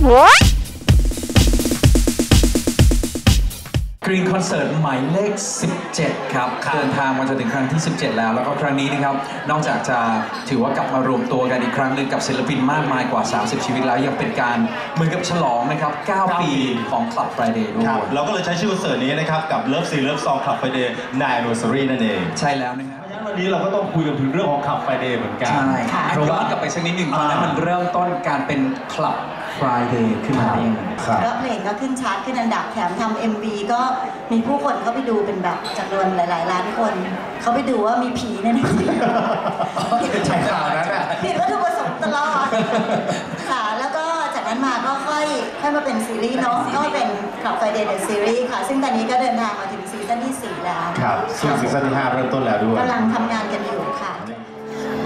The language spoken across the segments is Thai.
กรีนคอนเสิร์ตหมายเลข 17 ครับ เดินทางมาจนถึงครั้งที่ 17 แล้ว แล้วก็ครั้งนี้นะครับ นอกจากจะถือว่ากลับมารวมตัวกันอีกครั้งหนึ่งกับศิลปินมากมายกว่า 30 ชีวิตแล้ว ยังเป็นการเหมือนกับฉลองนะครับ 9 ปีของ Club Friday ด้วครับยเราก็เลยใช้ชื่อคอนเสิร์ตนี้นะครับ กับ Love Sea Love Song Club Friday ใน Anniversary นั่นเอง ใช่แล้วนะครับเพราะฉะนั้นวันนี้เราก็ต้องคุยกันถึงเรื่องของ Club Friday เหมือนกัน ใช่เพราะย้อว่านกลับไปสักนิดหนึ่งตอนนั้นอ่ามัมันเริ่มต้นการเป็น Club Friday ขึ้นมาได้ยังไงครับแล้วเพลงก็ขึ้นชาร์ตขึ้นอันดับแถมทำ MV ก็มีผู้คนเข้าไปดูเป็นแบบจำนวนหลาย ๆ ล้านคน เขาไปดูว่ามีผีแน่ๆใช่ข่าวนั้นน่ะผิดวัตถุประสงค์ตลอดค่ะแล้วก็จากนั้นมาก็ค่อยค่อยมาเป็นซีรีส์เนาะก็เป็น Club Friday The Series ค่ะ ซึ่งตอนนี้ก็เดินทางมาถึงซีซั่นที่ 4 แล้วครับซึ่งซีซั่นที่ 5 เริ่มต้นแล้วด้วยกำลังทำงานกันอยู่ค่ะ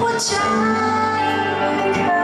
หัวใจไม่เคย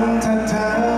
สักวัน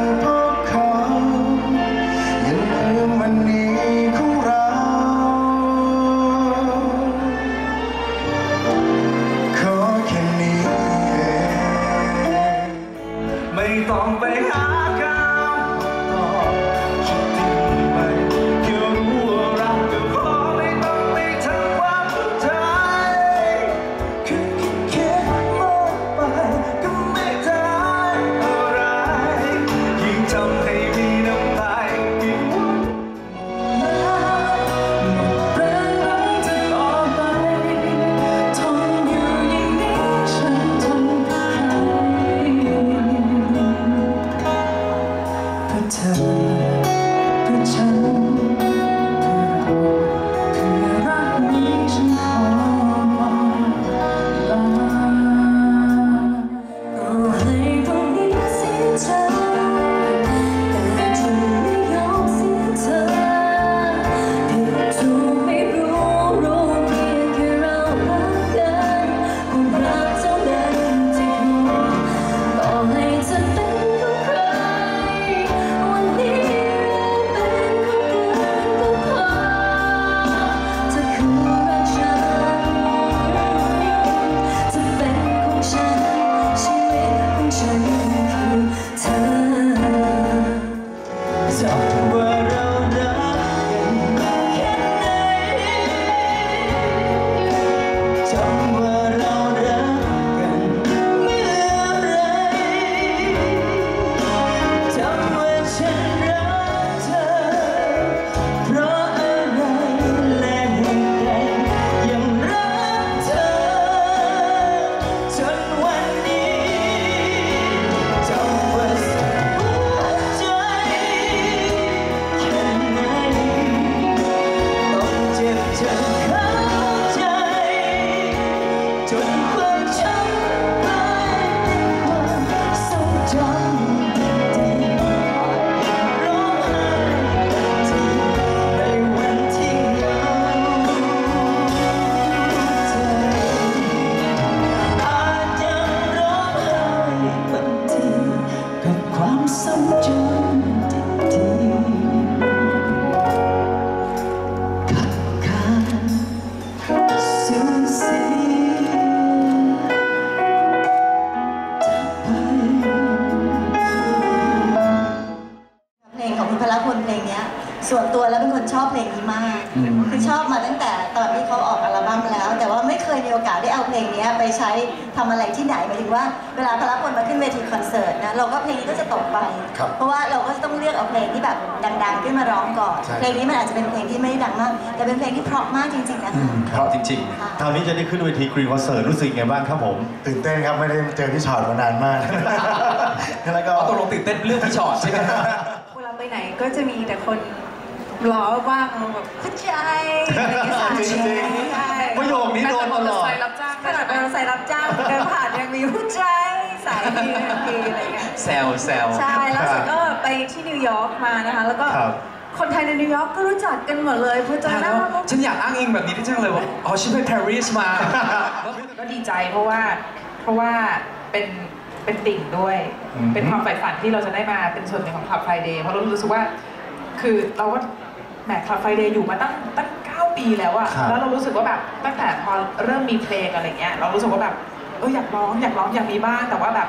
พลงของคุณพลพลเพลงเนี้ย ส่วนตัวแล้วเป็นคนชอบเพลงนี้มากอืมคือชอบมาตั้งแต่ตอนที่เขาออกอัลบั้มแล้ว แต่ว่าไม่เคยมีโอกาสาสได้เอาเพลงเนี้ยไปใช้ทำอะไรที่ไหนหมายถึงว่าเวลาพลพลมาขึ้นเวทีคอนเสิร์ตนะเราก็เพลงนี้ก็จะตกไปครับเพราะว่าเราก็จะต้องเลือกเอาเพลงที่แบบดังๆขึ้นมาร้องก่อนใช่เพลงนี้มันอาจจะเป็นเพลงที่ไม่ได้ดังมากแต่เป็นเพลงที่เพราะมากจริงๆนะคะเพราะจริงค่ะคราวนี้จะได้ขึ้นเวทีกรีนคอนเสิร์ตรู้สึกยังไงบ้างครับผมตื่นเต้นครับไม่ได้เจอพี่ชอตมานานมากแล้วก็ๆเอาตกลงตื่นเต้นเรื่องพี่ชอตใช่ไหมครับเวลา ไปไหนก็จะมีแต่คนล้อว่างแบบเข้าใจอะไรอย่างเงี้ยสายจริงๆ ใช่ประโยคนี้โดนตลอดขนาดมอเตอร์ไซค์รับจ้างเดินผ่านยังมีผู้ใจสายทีทันทีอะไรเงี้ย แซวแซว ใช่แล้วสุดก็ไปที่นิวยอร์กมานะคะ แล้วก็ครับคนไทยในนิวยอร์กก็รู้จักกันหมดเลยพอเจอหน้าปุ๊บฉันอยากอ้างอิงแบบนี้ที่จังเลยว่า อ๋อฉันไปปารีสมา ก็ดีใจเพราะว่าเพราะว่าเป็น เป็นติ่งด้วยอืมเป็นความใฝ่ฝันที่เราจะได้มาเป็นส่วนหนึ่งของคลับไฟเดย์เพราะเรารู้สึกว่า คือเราก็แหมคลับไฟเดย์อยู่มาตั้งตั้งเก้าปีแล้วอะครับแล้วเรารู้สึกว่าแบบตั้งแต่พอเริ่มมีเพลงอะไรเงี้ยเรารู้สึกว่าแบบเอออยากร้องอยากร้องอยากมีบ้างแต่ว่าแบบ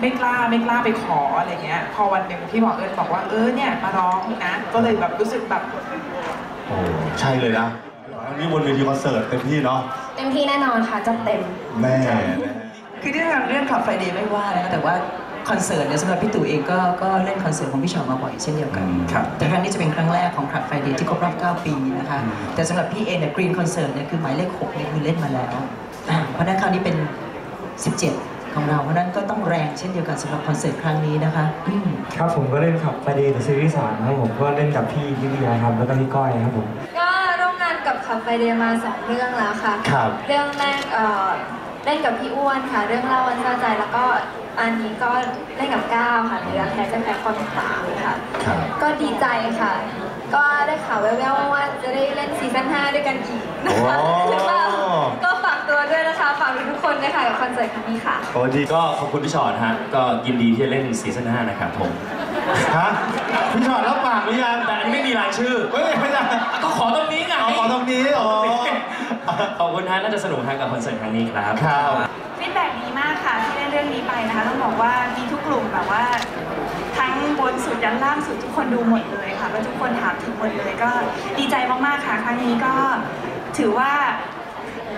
ไม่กล้าไม่กล้าไปขออะไรเงี้ย พอวันหนึ่งพี่หมอเอิญบอกว่าเออเนี่ยมาร้องนะก็เลยแบบรู้สึกแบบโอ้ใช่เลยนะครั้งนี้บนเวทีคอนเสิร์ตเต็มที่เนาะเต็มที่แน่นอนค่ะจัดเต็มแม่นะฮะ คือเรื่องเรื่องขับไฟเดย์ไม่ว่านะคะแต่ว่าคอนเสิร์ตเนี่ยสำหรับพี่ตู่เองก็ก็เล่นคอนเสิร์ตของพี่ชอตมาบ่อยเช่นเดียวกัน ครับ แต่ครั้งนี้จะเป็นครั้งแรกของขับไฟเดย์ที่ครบรอบ 9 ปีนะคะ แต่สำหรับพี่เองเนี่ยกรีนคอนเสิร์ตเนี่ยคือหมายเลข6เนี่ยคือเล่นมาแล้วอ่าเพราะฉะนั้นคราวนี้เป็น 17 ของเรา เพราะฉะนั้นก็ต้องแรงเช่นเดียวกันสำหรับคอนเสิร์ตครั้งนี้นะคะอืมครับผมก็เล่นขับไฟเดย์ซีรีส์สามครับผมก็เล่นกับพี่ลิเลียครับแล้วก็พี่ก้อยครับผมก็ร่วมงานกับขับไฟเดย์มาสองเรื่องแล้วค่ะ ครับ เรื่องแรกเอ่อ เล่นกับพี่อ้วนค่ะ เรื่องเล่าวันเศร้าใจ แล้วก็อันนี้ก็เล่นกับก้าวค่ะเรื่องแท้จะแพ้ความต่างค่ะ ครับ ก็ดีใจค่ะ ก็ได้ข่าวแว่วๆว่าจะได้เล่นซีซั่น5ด้วยกันอีกนะคะโอ้ หรือเปล่าก็ฝากตัวด้วยนะคะฝากทุกคนนะคะกับคอนเสิร์ตครั้งนี้ค่ะ โอ้ดีก็ขอบคุณพี่ชอตฮะ ก็ยินดีที่จะเล่นซีซั่น5นะครับผม ฮะพี่ชอตรับปากหรือยังแต่อันนี้ไม่มีรายชื่อ เฮ้ยไม่ได้ก็ขอตรงนี้ไง เอาขอตรงนี้อ๋อ ขอบคุณฮะน่าจะสนุกฮะกับคอนเสิร์ตครั้งนี้ครับครับฟีดแบ็ดีมากค่ะที่ได้เรื่องนี้ไปนะคะต้องบอกว่ามีทุกกลุ่มแบบว่า ทั้งบนสุดยันล่างสุดทุกคนดูหมดเลยค่ะแล้วทุกคนถามถึงหมดเลยก็ดีใจมากๆค่ะ ครั้งนี้ก็ถือว่า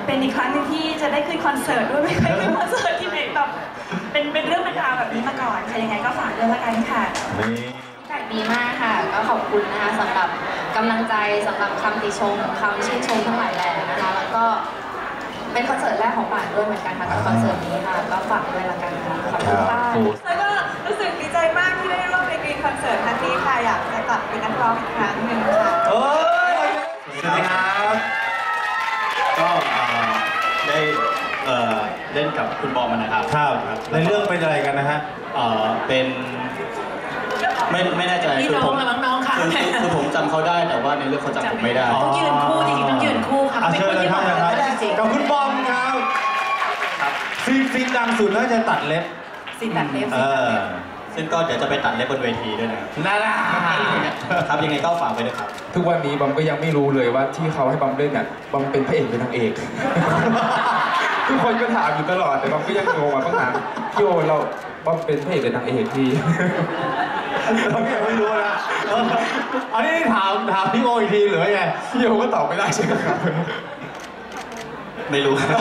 เป็นอีกครั้งหนึ่งที่จะได้ขึ้นคอนเสิร์ตด้วยไม่เคยขึ้นคอนเสิร์ตที่ไหนแบบเป็นเป็นเรื่องเป็นราวแบบนี้มาก่อนค่ะยังไงก็ฝากด้วยละกันค่ะนี่ฟี ดแบ็กดีมากค่ะ ก็ขอบคุณนะคะสำหรับกำลังใจสำหรับคำติชมคำชื่นชมทั้งหลายแหล่นะคะ แล้วก็เป็นคอนเสิร์ตแรกของป่านด้วยเหมือนกันค่ะกับคอนเสิร์ตนี้ค่ะ ก็ฝากด้วยละกันค่ะขอบคุณค่ะแล้วก็รู้สึกดีใจมากที่ได้ร่วมในกรีนคอนเสิร์ตครั้งนี้ค่ะอยากจะกลับเป็นนักร้องอีกครั้งหนึ่งค่ะเอ้ยสวัสดีครับก็เอ่อได้เอ่อเล่นกับคุณบอมนะครับครับในเรื่องเป็นอะไรกันนะฮะเอ่อเป็น ไม่ไม่แน่ใจพี่คืน้องผมระวังน้องค่ะ คือคือคือผมจำเขาได้แต่ว่าในเรื่องเขาจำผมไม่ได้อ๋อต้องยืนคู่จริงๆต้องยืนคู่ค่ะอะเป็นเชิคญนเลยที่ครับบอกคไม่รับได้จริงกับคุณบอมครับซีนซีนดังสุดน่าจะตัดเล็บสิตัดเล็บเออซึ่งก็เดี๋ยวจะไปตัดเล็บบนเวทีด้วยนะครับน่ารักครับยังไงก็ฝากไปด้วยครับ ทุกวันนี้บอมก็ยังไม่รู้เลยว่าที่เขาให้บอมเล่นเนี่ยบอมเป็นพระเอกหรือนางเอก ทุกคนก็ถามอยู่ตลอดแต่บอมก็ยังงงอะต้องถามพี่โอเราบอมเป็นพระเอกหรือนางเอกพี่ เรายังไม่รู้นะเอออันนี้ถามถามพี่โออีกทีหรือไง พี่โอก็ตอบไม่ได้ใช่ไหมครับ ไม่รู้ครับ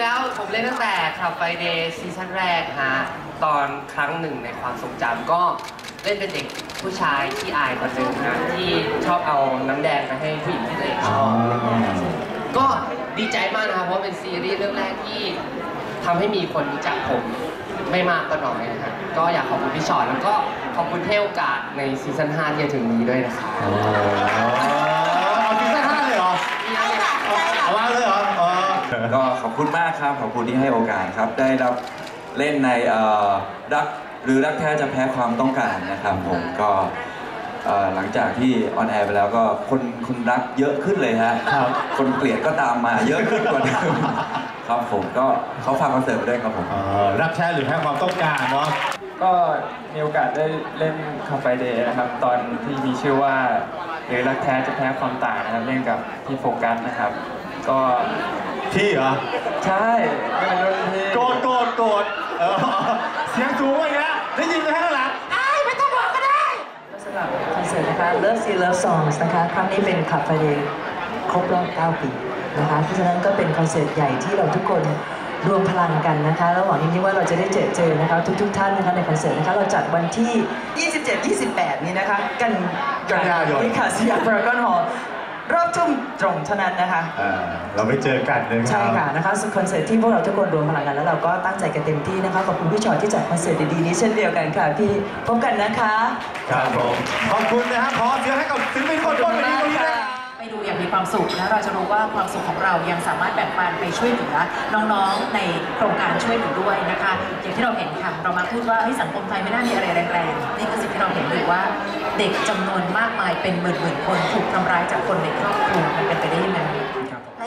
แล้วผมเล่นตั้งแต่ขับไฟเดย์ซีซั่นแรกฮะตอนครั้งหนึ่งในความทรงจำก็เล่นเป็นเด็กผู้ชายที่อายคนหนึ่งนะที่ชอบเอาน้ำแดงไปให้ผู้หญิงที่ตัวเองชอบอะไรเงี้ยก็ดีใจมากนะครับเพราะเป็นซีรีส์เรื่องแรกที่ทำให้มีคนรู้จักผม ไม่มากก็น้อยนะฮะก็อยากขอบคุณพี่ชอตแล้วก็ขอบคุณเที่โอกาสในซีซั่น5ที่จะถึงนี้ด้วยนะครับ เอาซีซั่นห้าเลยเหรอใช่ค่ะใช่ค่ะเอามาเลยเหรออ๋อก็ขอบคุณมากครับขอบคุณที่ให้โอกาสครับ ได้รับเล่นในเอ่อรักหรือรักแท้จะแพ้ความต้องการนะครับผมก็เอ่อหลังจากที่ออนแอร์ไปแล้วก็คนคนรักเยอะขึ้นเลยฮะครับคนเกลียดก็ตามมาเยอะขึ้นกว่าเดิม ครับผมก็เขาฟังคอนเสิร์ตไปด้วยครับผมเออรักแท้หรือแพ้ความต้องการเนาะก็มีโอกาสได้เล่นคาไฟเดย์นะครับ ตอนที่มีชื่อว่าหรือรักแท้จะแพ้ความต่างนะครับเล่นกับพี่โฟกัสนะครับ ก็พี่เหรอใช่ก็เป็นรุ่นพี่โกรธโกรธโกรธเออเสียงสูงอีกแล้วได้ยินไหมข้างหลังสำหรับคอนเสิร์ตนะคะ Love See Love Songs นะคะ ครั้งนี้เป็นขับไฟเดย์ครบรอบ 9 ปี นะคะเพราะฉะนั้นก็เป็นคอนเสิร์ตใหญ่ที่เราทุกคนรวมพลังกันนะคะแล้วหวังอย่างนี้ว่าเราจะได้เจอเจอนะคะทุก ๆ ท่านนะคะในคอนเสิร์ตนะคะเราจัดวันที่ 27-28 นี้นะคะ กันกันยายนนี่ค่ะสยามพารากอนฮอลล์รอบทุ่มตรงเท่านั้นนะคะอ่าเราไปเจอกันนะครับใช่ค่ะนะคะคอนเสิร์ตที่พวกเราทุกคนรวมพลังกันแล้วเราก็ตั้งใจกันเต็มที่นะคะขอบคุณพี่ชอตที่จัดคอนเสิร์ตดีๆนี้เช่นเดียวกันค่ะพี่พบกันนะคะ ครับผมขอบคุณนะฮะขอเสียงให้กับศิลปินคนต้นวันนี้ตรงนี้นะครับ ไปดูอย่างมีความสุขแล้วเราจะรู้ว่าความสุขของเรายังสามารถแบ่งปันไปช่วยเหลือน้องๆในโครงการช่วยเหลือด้วยนะคะ อย่างที่เราเห็นค่ะเรามาพูดว่าเฮ้ยสังคมไทยไม่น่ามีอะไรแรงๆนี่คือสิ่งที่เราเห็นอยู่ว่าเด็กจำนวนมากมายเป็นหมื่นๆคนถูกทำร้ายจากคนในครอบครัวมันเป็นไปได้ยังไง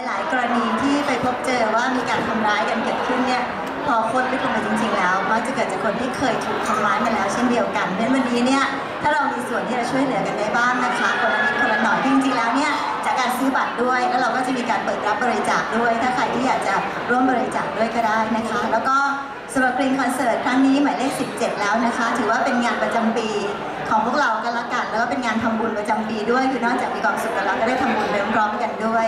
หลาย ๆ กรณีที่ไปพบเจอว่ามีการทำร้ายกันเกิดขึ้นเนี่ยพอคนลึกลงไปจริง ๆ แล้วมักจะเกิดจากคนที่เคยถูกทำร้ายมาแล้วเช่นเดียวกันดังนั้นวันนี้เนี่ยถ้าเรามีส่วนที่จะช่วยเหลือกันได้บ้างนะคะคนละนิดคนละหน่อยจริงๆแล้วเนี่ยจา การซื้อบัตรด้วย แล้วเราก็จะมีการเปิดรับบริจาคด้วย ถ้าใครที่อยากจะร่วมบริจาคด้วยก็ได้นะคะ แล้วก็สำหรับกรีนคอนเสิร์ตครั้งนี้หมายเลข 17 แล้วนะคะ ถือว่าเป็นงานประจำปีของพวกเรากันละกัน แล้วก็เป็นงานทำบุญประจำปีด้วย คือนอกจากมีความสุขกันแล้วก็ได้ทำบุญไปพร้อมกันด้วย